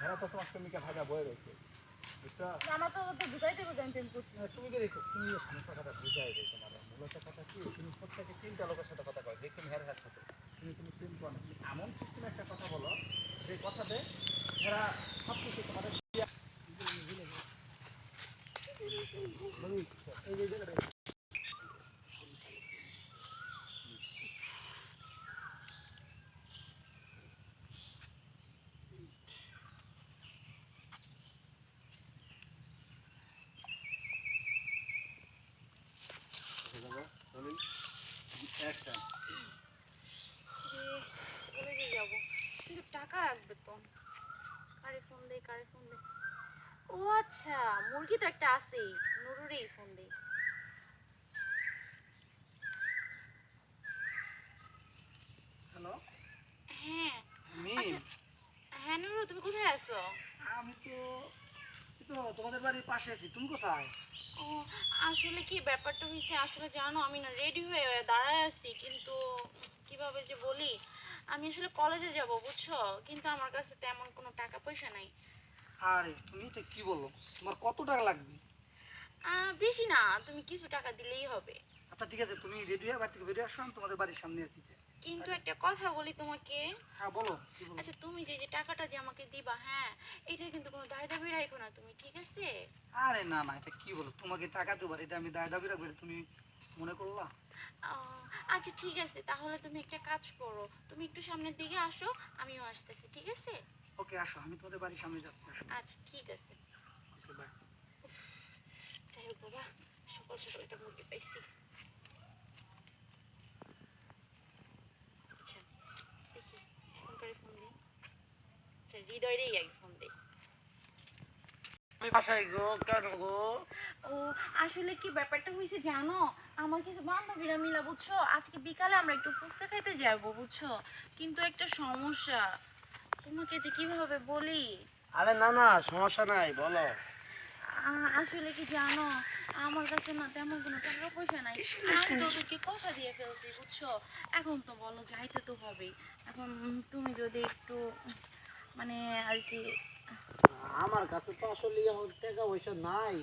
হেরা তো তোমার প্রেমিকা ভাজা বয়ে রয়েছে। আমার তো তো বুঝাইতে বুঝাই প্রেম করছি তুমি কি দেখো তুমি সমস্যা বুঝাই দেয় তোমার মূলত কথা কি? তুমি প্রত্যেকে তিনটা লোকের সাথে কথা কয় দেখুন হের হের সাথে তুমি তুমি প্রেম করো তুমি এমন সিস্টেমে একটা কথা বলো যে কথাতে এরা সব কিছু তোমাদের দিয়া- এই যে জায়গাটা কলেজে যাব। কিন্তু টাকা লাগবে তো। কারে ফোন দেই কারে ফোন দেই ও আচ্ছা মুরগি তো একটা আছেই। নুরুরেই ফোন দেই হ্যালো হ্যাঁ। আচ্ছা। হ্যাঁ নুরু তুমি কোথায় আছো? আমি তো তো তোমাদের বাড়ির পাশে আছি। তুমি কোথায়? ও আসলে কি ব্যাপারটা হয়েছে আসলে জানো আমি না রেডি হয়ে দাঁড়ায় আছি কিন্তু কীভাবে যে বলি আমি আসলে কলেজে যাব বুঝছ? কিন্তু আমার কাছে তেমন কোনো টাকা পয়সা নাই। আরে তুমি তো কি বলো? তোমার কত টাকা লাগবে? বেশি না তুমি কিছু টাকা দিলেই হবে। আচ্ছা ঠিক আছে তুমি রেডি হয়ে বাড়ি থেকে বেরিয়ে আসো আমি তোমাদের বাড়ির সামনে আছি কিন্তু একটা কথা বলি তোমাকে। হ্যাঁ বলো আচ্ছা তুমি যে যে টাকাটা যে আমাকে দিবা হ্যাঁ এটার কিন্তু রাখো না তুমি ঠিক আছে? আরে না না এটা কি বলো? তোমাকে টাকা দেবো এটা আমি দায় দাবি রাখব তুমি মনে করলা? আচ্ছা ঠিক আছে তাহলে তুমি একটা কাজ করো। তুমি একটু সামনের দিকে আসো আমিও আসতেছি ঠিক আছে? ওকে আসো আমি তোমাদের বাড়ির সামনে যাচ্ছি আচ্ছা ঠিক আছে। যাই হোক বাবা সকাল সকাল একটা মুরগি পাইছি। আচ্ছা দেখি ফোন করে ফোন দিই। আচ্ছা হৃদয়েরই আগে ফোন দিই। আমি বাসায় গো কেন গো? ও আসলে কি ব্যাপারটা হয়েছে জানো? আমার কিছু বান্ধবীরা মিলা বুঝছ? আজকে বিকালে আমরা একটু ফুচকা খাইতে যাব বুঝছ? কিন্তু একটা সমস্যা। তোমাকে যে কীভাবে বলি? আরে না না সমস্যা নাই বলো। আসলে কি জানো? আমার কাছে না তেমন কোনো টাকা পয়সা নাই। আমি তো তোকে কথা দিয়ে ফেলছি বুঝছ? এখন তো বলো যাইতে তো হবে এখন তুমি যদি একটু মানে আর কি আমার কাছে তো আসলে এখন টাকা পয়সা নাই।